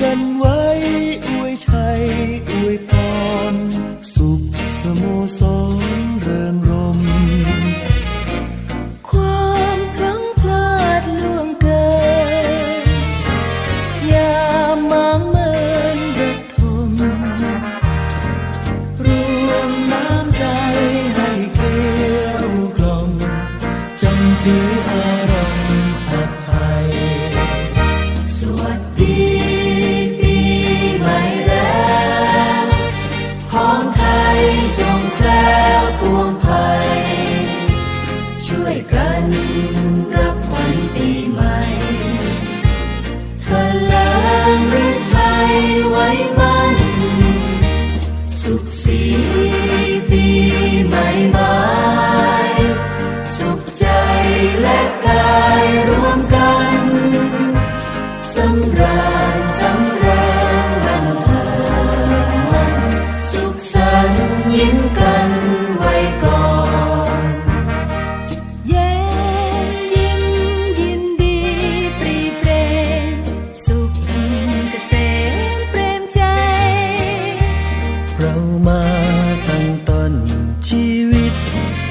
กันไว้อวยชัยอวยพรสุขสโมสรเริงรม ความพลั้งพลาดล่วงเกิน อย่ามางเมินระทมรวมน้ำใจให้เกลียวกล่อมจำถืออา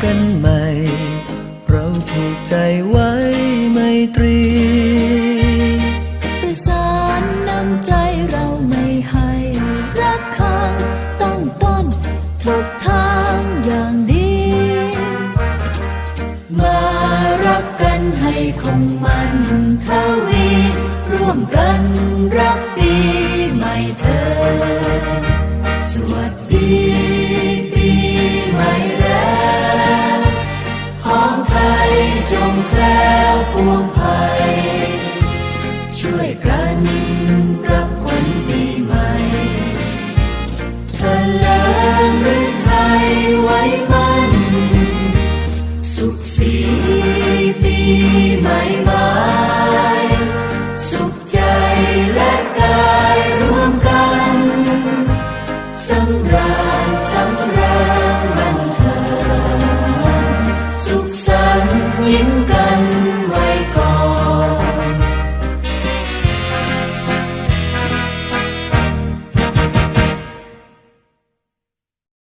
กันใหม่ เราผูกใจไว้ไมตรีประสานน้ำใจเราไม่ให้รักข้างตั้งต้นทุกทางอย่างดี มารักกันให้คงมันทวี ร่วมกันรับปีใหม่เธอ Sleepy, my mind.